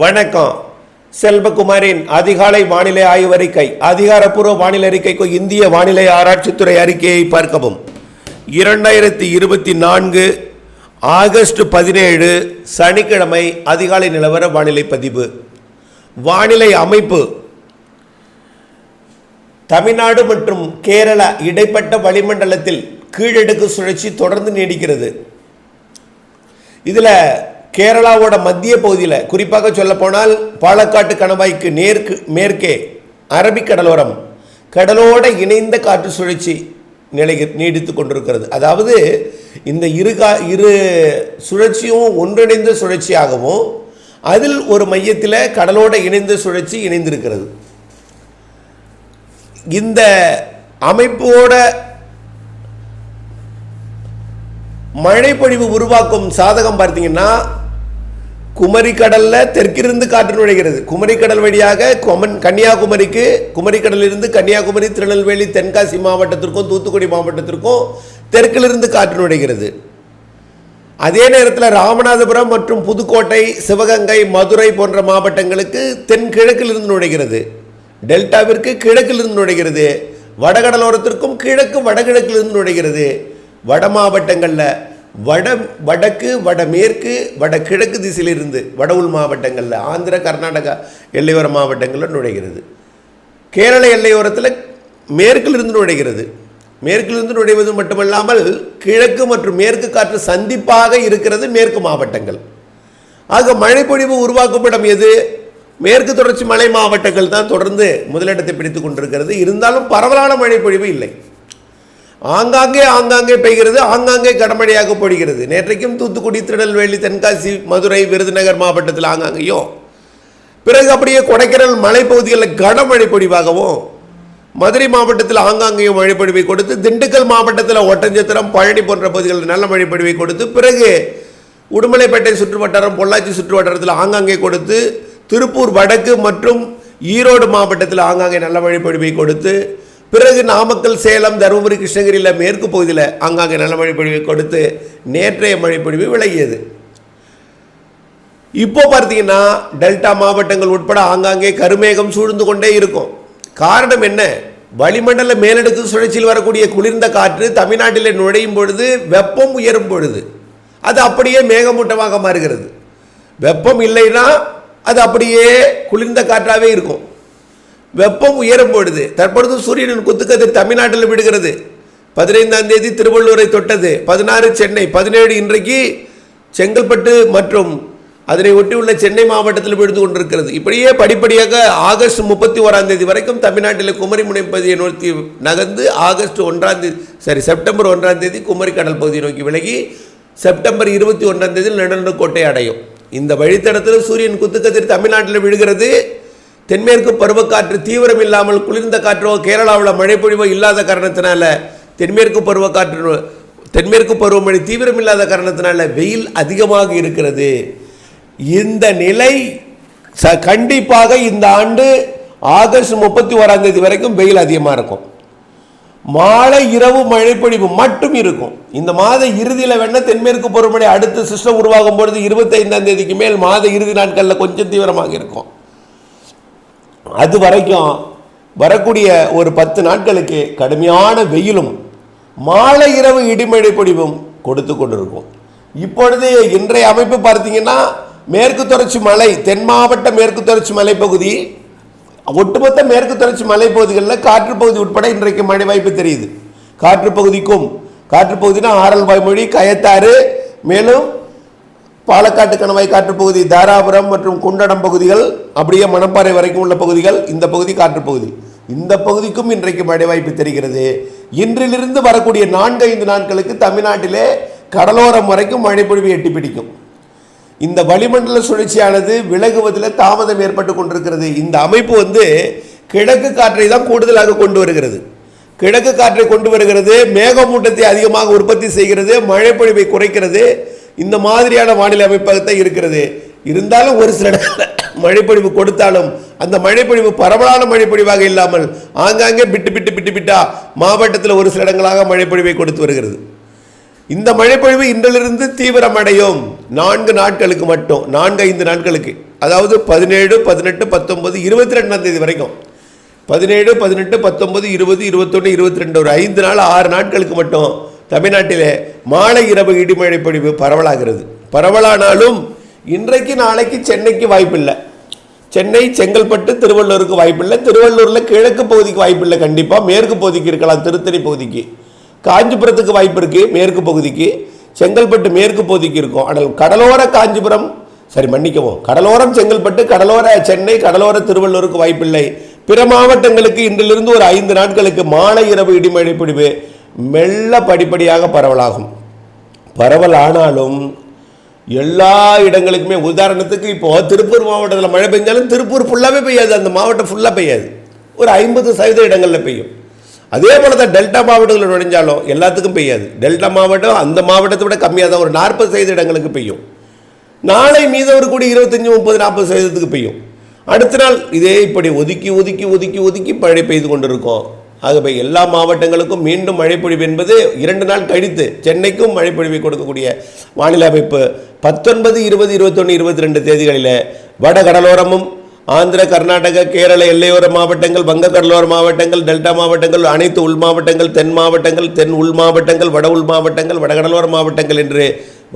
வணக்கம். செல்வகுமாரின் அதிகாலை வானிலை ஆய்வறிக்கை அதிகாரப்பூர்வ வானிலை அறிக்கைக்கு இந்திய வானிலை ஆராய்ச்சித்துறை அறிக்கையை பார்க்கவும். இரண்டாயிரத்தி இருபத்தி நான்கு ஆகஸ்ட் பதினேழு சனிக்கிழமை அதிகாலை நிலவர வானிலை பதிவு. வானிலை அமைப்பு. தமிழ்நாடு மற்றும் கேரளா இடைப்பட்ட வளிமண்டலத்தில் கீழடுக்கு சுழற்சி தொடர்ந்து நீடிக்கிறது. இதில் கேரளாவோட மத்திய பகுதியில் குறிப்பாக சொல்லப்போனால் பாலக்காட்டு கணவாய்க்கு நேர்க்கு மேற்கே அரபிக் கடலோரம் கடலோட இணைந்த காற்று சுழற்சி நிலை நீடித்து கொண்டிருக்கிறது. அதாவது இந்த இரு கா இரு சுழற்சியும் ஒன்றிணைந்த சுழற்சியாகவும் அதில் ஒரு மையத்தில் கடலோட இணைந்த சுழற்சி இணைந்திருக்கிறது. இந்த அமைப்போட மழைப்பொழிவு உருவாக்கும் சாதகம் பார்த்தீங்கன்னா குமரி கடலில் தெற்கிருந்து காற்று நுழைகிறது. குமரி கடல் வழியாக கொமன் கன்னியாகுமரிக்கு குமரி கடலிலிருந்து கன்னியாகுமரி திருநெல்வேலி தென்காசி மாவட்டத்திற்கும் தூத்துக்குடி மாவட்டத்திற்கும் தெற்கிலிருந்து காற்று நுழைகிறது. அதே நேரத்தில் ராமநாதபுரம் மற்றும் புதுக்கோட்டை சிவகங்கை மதுரை போன்ற மாவட்டங்களுக்கு தென்கிழக்கிலிருந்து நுழைகிறது. டெல்டாவிற்கு கிழக்கிலிருந்து நுழைகிறது. வடகடலோரத்திற்கும் கிழக்கு வடகிழக்கிலிருந்து நுழைகிறது. வட மாவட்டங்களில் வட வடக்கு வடமேற்கு வடகிழக்கு திசையிலிருந்து வட உள் மாவட்டங்களில் ஆந்திர கர்நாடகா எல்லையோர மாவட்டங்களில் நுழைகிறது. கேரள எல்லையோரத்தில் மேற்கிலிருந்து நுழைகிறது. மேற்கிலிருந்து நுழைவது மட்டுமல்லாமல் கிழக்கு மற்றும் மேற்கு காற்று சந்திப்பாக இருக்கிறது மேற்கு மாவட்டங்கள். ஆக மழைப்பொழிவு உருவாக்கப்படும் எது? மேற்கு தொடர்ச்சி மலை மாவட்டங்கள் தான் தொடர்ந்து முதலிடத்தை பிடித்துக் கொண்டிருக்கிறது. இருந்தாலும் பரவலான மழைப்பொழிவு இல்லை. ஆங்காங்கே ஆங்காங்கே பெய்கிறது ஆங்காங்கே கடமழையாக பொழிகிறது. நேற்றைக்கும் தூத்துக்குடி திருநெல்வேலி தென்காசி மதுரை விருதுநகர் மாவட்டத்தில் ஆங்காங்கேயும். பிறகு அப்படியே கொடைக்கானல் மலைப்பகுதிகளில் கனமழை பொழிவாகவும் மதுரை மாவட்டத்தில் ஆங்காங்கேயும் மழைப்பொழிவை கொடுத்து திண்டுக்கல் மாவட்டத்தில் ஒட்டஞ்சத்திரம் பழனி போன்ற பகுதிகளில் நல்ல மழைப்பொழிவை கொடுத்து பிறகு உடுமலைப்பேட்டை சுற்று வட்டாரம் பொள்ளாச்சி சுற்று வட்டாரத்தில் ஆங்காங்கே கொடுத்து திருப்பூர் வடக்கு மற்றும் ஈரோடு மாவட்டத்தில் ஆங்காங்கே நல்ல மழைப்பொழிவை கொடுத்து பிறகு நாமக்கல் சேலம் தருமபுரி கிருஷ்ணகிரியில் மேற்கு பகுதியில் ஆங்காங்கே நல்ல மழைப்பொழிவை கொடுத்து நேற்றைய மழைப்பொழிவு விலகியது. இப்போ பார்த்தீங்கன்னா டெல்டா மாவட்டங்கள் உட்பட ஆங்காங்கே கருமேகம் சூழ்ந்து கொண்டே இருக்கும். காரணம் என்ன? வளிமண்டல மேலடுக்கு சுழற்சியில் வரக்கூடிய குளிர்ந்த காற்று தமிழ்நாட்டில் நுழையும் பொழுது வெப்பம் உயரும் பொழுது அது அப்படியே மேகமூட்டமாக மாறுகிறது. வெப்பம் இல்லைன்னா அது அப்படியே குளிர்ந்த காற்றாகவே இருக்கும். வெப்பம் உயரும் பொழுது தற்பொழுது சூரியனின் குத்துக்கதிர் தமிழ்நாட்டில் விடுகிறது. பதினைந்தாம் தேதி திருவள்ளூரை தொட்டது. பதினாறு சென்னை பதினேழு இன்றைக்கு செங்கல்பட்டு மற்றும் அதனை ஒட்டியுள்ள சென்னை மாவட்டத்தில் விழுந்து கொண்டிருக்கிறது. இப்படியே படிப்படியாக ஆகஸ்ட் முப்பத்தி ஓராம் தேதி வரைக்கும் தமிழ்நாட்டில் குமரி முனைப்பகுதியை நோக்கி நகர்ந்து ஆகஸ்ட் ஒன்றாம் தேதி சரி செப்டம்பர் ஒன்றாம் தேதி குமரி கடல் பகுதியை நோக்கி விலகி செப்டம்பர் இருபத்தி ஒன்றாம் தேதி கோட்டை அடையும். இந்த வழித்தடத்தில் சூரியன் குத்துக்கதிர் தமிழ்நாட்டில் விழுகிறது. தென்மேற்கு பருவக்காற்று தீவிரம் இல்லாமல் குளிர்ந்த காற்றோ கேரளாவில் மழைப்பொழிவோ இல்லாத காரணத்தினால தென்மேற்கு பருவக்காற்று தென்மேற்கு பருவமழை தீவிரம் இல்லாத காரணத்தினால வெயில் அதிகமாக இருக்கிறது. இந்த நிலை ச கண்டிப்பாக இந்த ஆண்டு ஆகஸ்ட் முப்பத்தி ஓராம் தேதி வரைக்கும் வெயில் அதிகமாக இருக்கும். மாலை இரவு மழைப்பொழிவு மட்டும் இருக்கும். இந்த மாத இறுதியில் வேணால் தென்மேற்கு பருவமழை அடுத்த சிஸ்டம் உருவாகும் பொழுது இருபத்தைந்தாம் தேதிக்கு மேல் மாத இறுதி நாட்களில் கொஞ்சம் தீவிரமாக இருக்கும். அது வரைக்கும் வரக்கூடிய ஒரு பத்து நாட்களுக்கு கடுமையான வெயிலும் மாலை இரவு இடிமழை பொடிவும் கொடுத்து கொண்டிருக்கும். இப்பொழுது இன்றைய அமைப்பு பார்த்தீங்கன்னா மேற்கு தொடர்ச்சி மலை தென் மாவட்ட மேற்கு தொடர்ச்சி மலைப்பகுதி ஒட்டுமொத்த மேற்கு தொடர்ச்சி மலைப்பகுதிகளில் காற்று பகுதி உட்பட இன்றைக்கு மழை வாய்ப்பு தெரியுது. காற்று பகுதிக்கும் காற்று பகுதினா ஆரல் வாய்மொழி கயத்தாறு மேலும் பாலக்காட்டு கணவாய் காற்றுப்பகுதி தாராபுரம் மற்றும் குண்டடம் பகுதிகள் அப்படியே மணப்பாறை வரைக்கும் உள்ள பகுதிகள் இந்த பகுதி காற்றுப்பகுதி இந்த பகுதிக்கும் இன்றைக்கு மழை வாய்ப்பு தெரிகிறது. இன்றிலிருந்து வரக்கூடிய நான்கு ஐந்து நாட்களுக்கு தமிழ்நாட்டிலே கடலோரம் வரைக்கும் மழைப்பொழிவு எட்டி பிடிக்கும். இந்த வளிமண்டல சுழற்சியானது விலகுவதில் தாமதம் ஏற்பட்டு கொண்டிருக்கிறது. இந்த அமைப்பு வந்து கிழக்கு காற்றை தான் கூடுதலாக கொண்டு வருகிறது. கிழக்கு காற்றை கொண்டு வருகிறது. மேகமூட்டத்தை அதிகமாக உற்பத்தி செய்கிறது. மழைப்பொழிவை குறைக்கிறது. இந்த மாதிரியான வானிலை அமைப்பாகத்தான் இருக்கிறது. இருந்தாலும் ஒரு சில மழைப்பொழிவு கொடுத்தாலும் அந்த மழைப்பொழிவு பரவலான மழைப்பொழிவாக இல்லாமல் ஆங்காங்கே பிட்டு பிட்டு பிட்டு பிட்டா மாவட்டத்தில் ஒரு சில இடங்களாக மழைப்பொழிவை கொடுத்து வருகிறது. இந்த மழைப்பொழிவு இன்றிலிருந்து தீவிரமடையும். நான்கு நாட்களுக்கு மட்டும் நான்கு ஐந்து நாட்களுக்கு. அதாவது பதினேழு பதினெட்டு பத்தொன்பது இருபத்தி ரெண்டாம் தேதி வரைக்கும். பதினேழு பதினெட்டு பத்தொன்பது இருபது இருபத்தொன்று இருபத்தி ரெண்டு ஒரு ஐந்து நாள் ஆறு நாட்களுக்கு மட்டும் தமிழ்நாட்டிலே மாலை இரவு இடிமழை பொழிவு பரவலாகிறது. பரவலானாலும் இன்றைக்கு நாளைக்கு சென்னைக்கு வாய்ப்பில்லை. சென்னை செங்கல்பட்டு திருவள்ளூருக்கு வாய்ப்பில்லை. திருவள்ளூரில் கிழக்கு பகுதிக்கு வாய்ப்பில்லை கண்டிப்பாக மேற்கு பகுதிக்கு இருக்கலாம் திருத்தணி பகுதிக்கு. காஞ்சிபுரத்துக்கு வாய்ப்பு இருக்குது மேற்கு பகுதிக்கு. செங்கல்பட்டு மேற்கு பகுதிக்கு இருக்கும். ஆனால் கடலோர காஞ்சிபுரம் சரி மன்னிக்கவும். கடலோரம் செங்கல்பட்டு கடலோர சென்னை கடலோர திருவள்ளூருக்கு வாய்ப்பில்லை. பிற மாவட்டங்களுக்கு இன்றிலிருந்து ஒரு ஐந்து நாட்களுக்கு மாலை இரவு இடிமழை பிடிவு மெல்ல படிப்படியாக பரவலாகும். பரவல் ஆனாலும் எல்லா இடங்களுக்குமே உதாரணத்துக்கு இப்போ திருப்பூர் மாவட்டத்தில் மழை பெஞ்சாலும் திருப்பூர் ஃபுல்லாகவே பெய்யாது. அந்த மாவட்டம் ஃபுல்லாக பெய்யாது. ஒரு ஐம்பது சதவீத இடங்களில் பெய்யும். அதே போல தான் டெல்டா மாவட்டங்களில் நுழைஞ்சாலும் எல்லாத்துக்கும் பெய்யாது. டெல்டா மாவட்டம் அந்த மாவட்டத்தை விட கம்மியாக தான். ஒரு நாற்பது சதவீத இடங்களுக்கு பெய்யும். நாளை மீதம் கூடி இருபத்தஞ்சி முப்பது நாற்பது சதவீதத்துக்கு பெய்யும். அடுத்த நாள் இதே இப்படி ஒதுக்கி ஒதுக்கி ஒதுக்கி ஒதுக்கி மழை பெய்து கொண்டிருக்கோம். ஆகவே எல்லா மாவட்டங்களுக்கும் மீண்டும் மழைப்பொழிவு என்பது இரண்டு நாள் கழித்து சென்னைக்கும் மழைப்பொழிவை கொடுக்கக்கூடிய வானிலை அமைப்பு. பத்தொன்பது இருபது இருபத்தொன்று இருபத்தி ரெண்டு தேதிகளில் வட கடலோரமும் ஆந்திர கர்நாடக கேரள எல்லையோர மாவட்டங்கள் வங்க கடலோர மாவட்டங்கள் டெல்டா மாவட்டங்கள் அனைத்து உள் மாவட்டங்கள் தென் மாவட்டங்கள் தென் உள் மாவட்டங்கள் வட உள் மாவட்டங்கள் வடகடலோர மாவட்டங்கள் என்று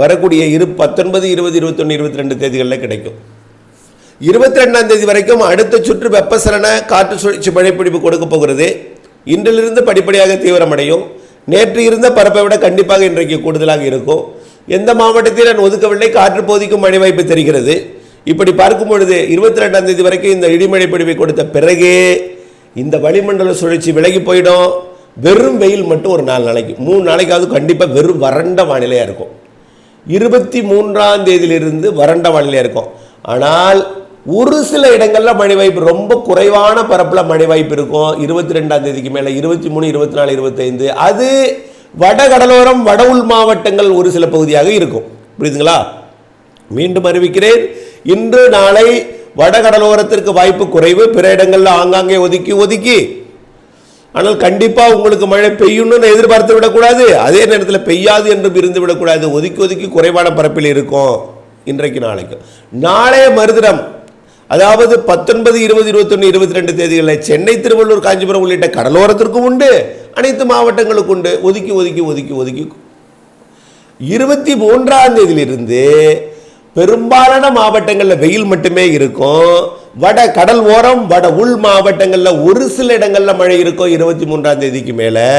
வரக்கூடிய இரு பத்தொன்பது இருபது இருபத்தொன்று இருபத்தி ரெண்டு தேதிகளில் கிடைக்கும். இருபத்தி ரெண்டாம் தேதி வரைக்கும் அடுத்த சுற்று வெப்பசலன காற்று சுழற்சி மழைப்பிடிப்பு கொடுக்க போகிறது. இன்றிலிருந்து படிப்படியாக தீவிரமடையும். நேற்று இருந்த பரப்பை விட கண்டிப்பாக இன்றைக்கு கூடுதலாக இருக்கும். எந்த மாவட்டத்தில் நான் ஒதுக்கவில்லை காற்று போதிக்கும் மழை வாய்ப்பு தெரிகிறது. இப்படி பார்க்கும் பொழுது இருபத்தி ரெண்டாம் தேதி வரைக்கும் இந்த இடிமழை பிடிவை கொடுத்த பிறகே இந்த வளிமண்டல சுழற்சி விலகி போயிடும். வெறும் வெயில் மட்டும் ஒரு நாலு நாளைக்கு மூணு நாளைக்காவது கண்டிப்பாக வெறும் வறண்ட வானிலையாக இருக்கும். இருபத்தி மூன்றாம் தேதியிலிருந்து வறண்ட வானிலையாக இருக்கும். ஆனால் ஒரு சில இடங்களில் மழை வாய்ப்பு ரொம்ப குறைவான பரப்பில் மழை வாய்ப்பு இருக்கும். இருபத்தி ரெண்டாம் தேதிக்கு மேலே இருபத்தி மூணு இருபத்தி நாலு இருபத்தைந்து. அது வட கடலோரம் வட உள் மாவட்டங்கள் ஒரு சில பகுதியாக இருக்கும். புரியுதுங்களா? மீண்டும் அறிவிக்கிறேன். இன்று நாளை வட கடலோரத்திற்கு வாய்ப்பு குறைவு. பிற இடங்களில் ஆங்காங்கே ஒதுக்கி ஒதுக்கி. ஆனால் கண்டிப்பாக உங்களுக்கு மழை பெய்யும்னு எதிர்பார்த்து விடக்கூடாது. அதே நேரத்தில் பெய்யாது என்றும் இருந்து விடக்கூடாது. ஒதுக்கி ஒதுக்கி குறைவான பரப்பில் இருக்கும். இன்றைக்கு நாளைக்கு. நாளைய மறுதினம் அதாவது பத்தொன்பது இருபது இருபத்தொன்று இருபத்தி ரெண்டு தேதிகளில் சென்னை திருவள்ளூர் காஞ்சிபுரம் உள்ளிட்ட கடலோரத்திற்கும் உண்டு. அனைத்து மாவட்டங்களுக்கும் உண்டு. ஒதுக்கி ஒதுக்கி ஒதுக்கி ஒதுக்கி. இருபத்தி மூன்றாம் தேதியிலிருந்து பெரும்பாலான மாவட்டங்களில் வெயில் மட்டுமே இருக்கும். வட கடல் ஓரம் வட உள் மாவட்டங்களில் ஒரு சில இடங்களில் மழை இருக்கும் இருபத்தி மூன்றாம் தேதிக்கு மேலே.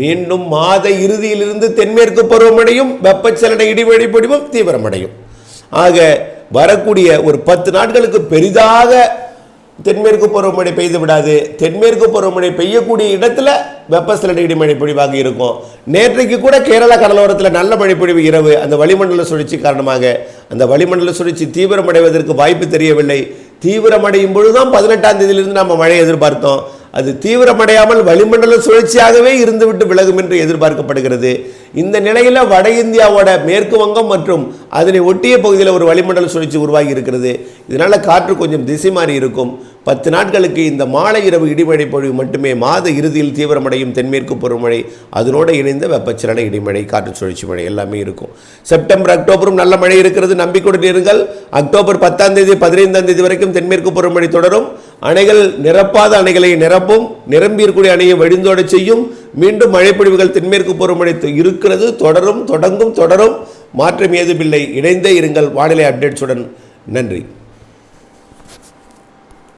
மீண்டும் மாத இறுதியிலிருந்து தென்மேற்கு பருவமடையும் வெப்பச்சலன இடிவெளி பொடிவும் தீவிரமடையும். ஆக வரக்கூடிய ஒரு பத்து நாட்களுக்கு பெரிதாக தென்மேற்கு பருவமழை பெய்து விடாது. தென்மேற்கு பருவமழை பெய்யக்கூடிய இடத்துல வெப்பசலன மழை பொழிவாக இருக்கும். நேற்றைக்கு கூட கேரளா கடலோரத்தில் நல்ல மழை பொழிவு இரவு. அந்த வளிமண்டல சுழற்சி காரணமாக அந்த வளிமண்டல சுழற்சி தீவிரமடைவதற்கு வாய்ப்பு தெரியவில்லை. தீவிரமடையும் பொழுதுதான் பதினெட்டாம் தேதியிலிருந்து நம்ம மழை எதிர்பார்த்தோம். அது தீவிரமடையாமல் வளிமண்டல சுழற்சியாகவே இருந்துவிட்டு விலகும் என்று எதிர்பார்க்கப்படுகிறது. இந்த நிலையில் வட இந்தியாவோட மேற்கு வங்கம் மற்றும் அதனை ஒட்டிய பகுதியில் ஒரு வளிமண்டல சுழற்சி உருவாகி இருக்கிறது. இதனால் காற்று கொஞ்சம் திசை மாறி இருக்கும். பத்து நாட்களுக்கு இந்த மாலை இரவு இடிமழை பொழிவு மட்டுமே மாத இறுதியில் தீவிரமடையும் தென்மேற்கு பருவமழை அதனோடு இணைந்த வெப்பச்சலன இடிமழை காற்று சுழற்சி மழை எல்லாமே இருக்கும். செப்டம்பர் அக்டோபரும் நல்ல மழை இருக்கிறது. நம்பிக்கையுடன் இருங்கள். அக்டோபர் பத்தாம் தேதி பதினைந்தாம் தேதி வரைக்கும் தென்மேற்கு பருவமழை தொடரும். அணைகள் நிரப்பாத அணைகளை நிரப்பும் நிரம்பி இருக்கக்கூடிய அணையை வழிந்தோடச் செய்யும் மீண்டும் மழைப்பொழிவுகள் தென்மேற்கு பருவமழை இருக்கிறது தொடரும் தொடங்கும் தொடரும். மாற்றம் ஏதுமில்லை. இணைந்தே இருங்கள். வானிலை அப்டேட்ஸுடன். நன்றி.